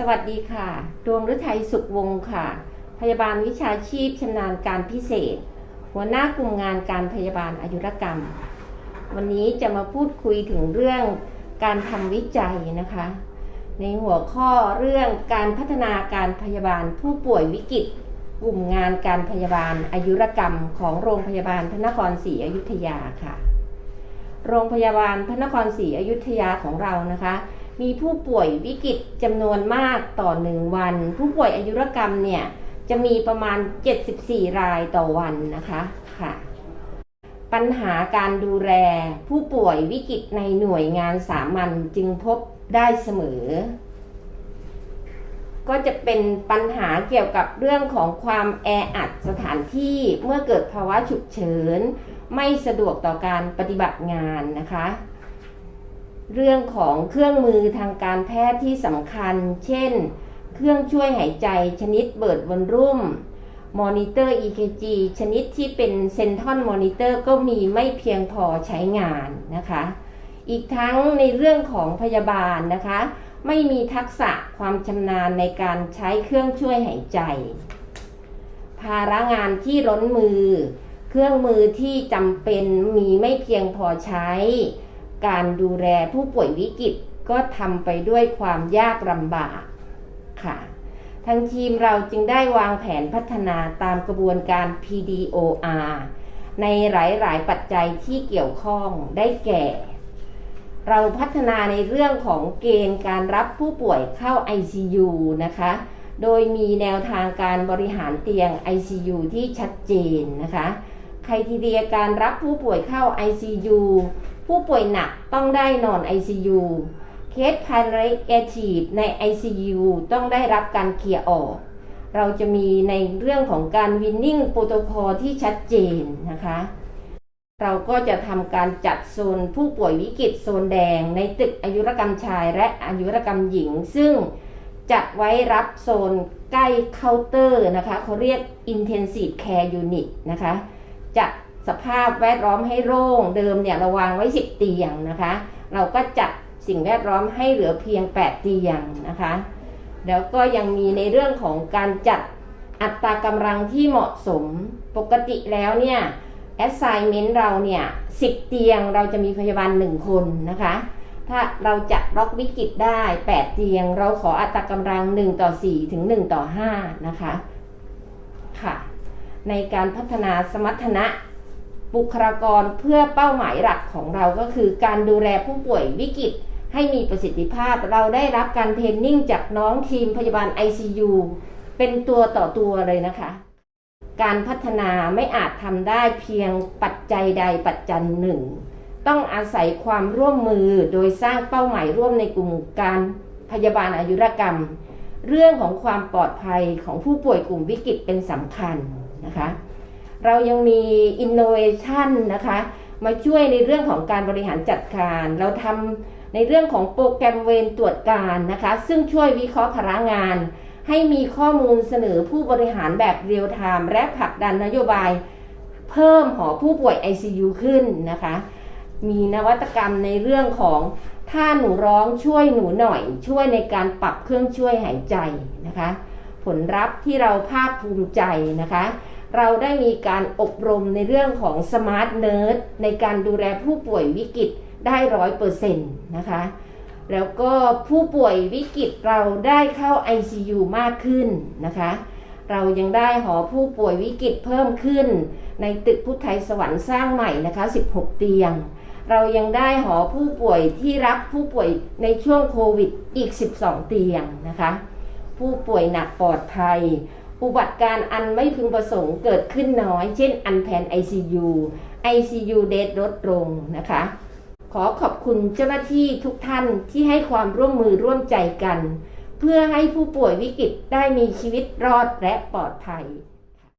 สวัสดีค่ะ ดวงฤทัยสุขวงศ์ค่ะ พยาบาลวิชาชีพชำนาญการพิเศษ หัวหน้ากลุ่มงานการพยาบาลอายุรกรรม วันนี้จะมาพูดคุยถึงเรื่องการทำวิจัยนะคะ ในหัวข้อเรื่องการพัฒนาการพยาบาลผู้ป่วยวิกฤตกลุ่มงานการพยาบาลอายุรกรรม ของโรงพยาบาลพระนครศรีอยุธยาค่ะ โรงพยาบาลพระนครศรีอยุธยาของเรานะคะ มีผู้ป่วยวิกฤตจำนวนมากต่อหนึ่งวัน ผู้ป่วยอายุรกรรมเนี่ยจะมีประมาณ 74 รายต่อวันนะคะค่ะ ปัญหาการดูแลผู้ป่วยวิกฤตในหน่วยงานสามัญจึงพบได้เสมอ ก็จะเป็นปัญหาเกี่ยวกับเรื่องของความแออัดสถานที่เมื่อเกิดภาวะฉุกเฉิน ไม่สะดวกต่อการปฏิบัติงานนะคะ เรื่องของเครื่องมือทางการแพทย์ที่สำคัญ เช่น เครื่องช่วยหายใจชนิดเบิดวอลรุ่ม มอนิเตอร์ EKG ชนิดที่เป็นเซนทอนมอนิเตอร์ก็มีไม่เพียงพอใช้งานนะคะ อีกทั้งในเรื่องของพยาบาลนะคะ ไม่มีทักษะความชำนาญในการใช้เครื่องช่วยหายใจ ภาระงานที่ล้นมือ เครื่องมือที่จำเป็นมีไม่เพียงพอใช้ การดูแลผู้ป่วยวิกฤตก็ทำไปด้วยความยากลำบากค่ะ ทางทีมเราจึงได้วางแผนพัฒนาตามกระบวนการ PDOR ในหลาย ๆ ปัจจัยที่เกี่ยวข้องได้แก่ เราพัฒนาในเรื่องของเกณฑ์การรับผู้ป่วยเข้า ICU นะคะ โดยมีแนวทางการบริหารเตียง ICU ที่ชัดเจนนะคะใครทีเดียการรับผู้ป่วยเข้า ICU ผู้ป่วยหนักต้องได้นอน ICU เคสพาราเอทีฟใน ICU ต้องได้รับการเคลียร์ออก เราจะมีในเรื่องของการวินนิ่งโปรโตคอลที่ชัดเจนนะคะ เราก็จะทำการจัดโซนผู้ป่วยวิกฤตโซนแดง ในตึกอายุรกรรมชายและอายุรกรรมหญิง ซึ่งจัดไว้รับโซนใกล้เคาน์เตอร์นะคะเขาเรียก Intensive Care Unit นะคะจัด สภาพแวดล้อมให้โล่งเดิมเนี่ยเราวางไว้ 10 เตียงนะคะ เราก็จัดสิ่งแวดล้อมให้เหลือเพียง 8 เตียงนะคะ แล้วก็ยังมีในเรื่องของการจัดอัตรากำลังที่เหมาะสมปกติแล้วเนี่ย assignment เราเนี่ย10 เตียงเราจะมีพยาบาล 1 คนนะคะ ถ้าเราจัดล็อกวิกฤตได้ 8 เตียง เราขออัตรากำลัง 1 ต่อ 4 ถึง 1 ต่อ 5 นะคะ ค่ะ ในการพัฒนาสมรรถนะ บุคลากรเพื่อเป้าหมายหลักของเราก็คือการดูแลผู้ป่วยวิกฤตให้มีประสิทธิภาพ เราได้รับการเทรนนิ่งจากน้องทีมพยาบาล ICU เป็นตัวต่อตัวเลยนะคะ การพัฒนาไม่อาจทำได้เพียงปัจจัยใดปัจจัยหนึ่ง ต้องอาศัยความร่วมมือโดยสร้างเป้าหมายร่วมในกลุ่มการพยาบาลอายุรกรรม เรื่องของความปลอดภัยของผู้ป่วยกลุ่มวิกฤตเป็นสำคัญนะคะ เรายังมี innovation นะคะ มาช่วยในเรื่องของการบริหารจัดการ เราทำในเรื่องของโปรแกรมเวรตรวจการนะคะ ซึ่งช่วยวิเคราะห์พลังงาน ให้มีข้อมูลเสนอผู้บริหารแบบเรียลไทม์และผลักดันนโยบาย เพิ่มหอผู้ป่วย ICU ขึ้นนะคะ มีนวัตกรรมในเรื่องของถ้าหนูร้องช่วยหนูหน่อย ช่วยในการปรับเครื่องช่วยหายใจนะคะ ผลลัพธ์ที่เราภาคภูมิใจนะคะ เราได้มีการอบรมในเรื่องของสมาร์ทเนิร์ดในการดูแลผู้ป่วยวิกฤตได้ร้อยเปอร์เซ็นต์นะคะ แล้วก็ผู้ป่วยวิกฤตเราได้เข้า ICU มากขึ้นนะคะ เรายังได้หอผู้ป่วยวิกฤตเพิ่มขึ้น ในตึกพุทธไทยสวรรค์สร้างใหม่นะคะ 16 เตียง เรายังได้หอผู้ป่วยที่รับผู้ป่วยในช่วงโควิดอีก 12 เตียงนะคะ ผู้ป่วยหนักปลอดภัย อุบัติการอันไม่พึงประสงค์เกิดขึ้นน้อย เช่น อันแผน ICU ICU เดดลดลงนะคะ ขอขอบคุณเจ้าหน้าที่ทุกท่านที่ให้ความร่วมมือร่วมใจกัน เพื่อให้ผู้ป่วยวิกฤตได้มีชีวิตรอดและปลอดภัย